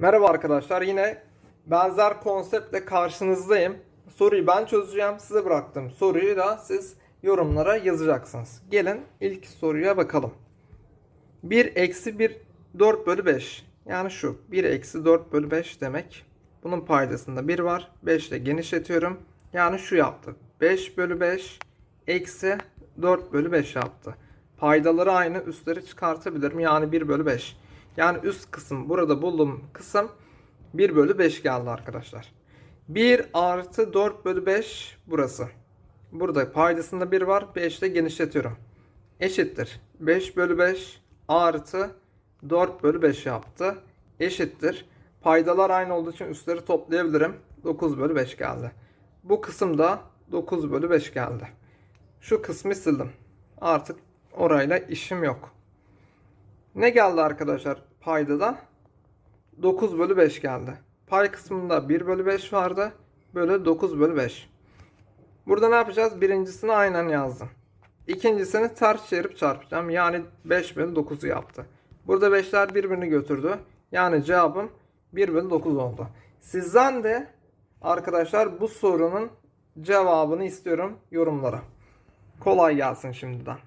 Merhaba arkadaşlar yine benzer konseptle karşınızdayım. Soruyu ben çözeceğim size bıraktım. Soruyu da siz yorumlara yazacaksınız. Gelin ilk soruya bakalım. 1 eksi 1 4 bölü 5. Yani şu 1 eksi 4 bölü 5 demek. Bunun paydasında 1 var. 5 ile genişletiyorum. Yani şu yaptı. 5 bölü 5 eksi 4 bölü 5 yaptı. Paydaları aynı üstleri çıkartabilirim. Yani 1 bölü 5. Yani üst kısım burada bulduğum kısım 1 bölü 5 geldi arkadaşlar. 1 artı 4 bölü 5 burası. Burada paydasında 1 var. 5 ile genişletiyorum. Eşittir. 5 bölü 5 artı 4 bölü 5 yaptı. Eşittir. Paydalar aynı olduğu için üstleri toplayabilirim. 9 bölü 5 geldi. Bu kısım da 9 bölü 5 geldi. Şu kısmı sildim. Artık orayla işim yok. Ne geldi arkadaşlar paydada? 9 bölü 5 geldi. Pay kısmında 1 bölü 5 vardı. Böyle 9 bölü 5. Burada ne yapacağız? Birincisini aynen yazdım. İkincisini ters çevirip çarpacağım. Yani 5 bölü 9'u yaptı. Burada 5'ler birbirini götürdü. Yani cevabım 1 bölü 9 oldu. Sizden de arkadaşlar bu sorunun cevabını istiyorum yorumlara. Kolay gelsin şimdiden.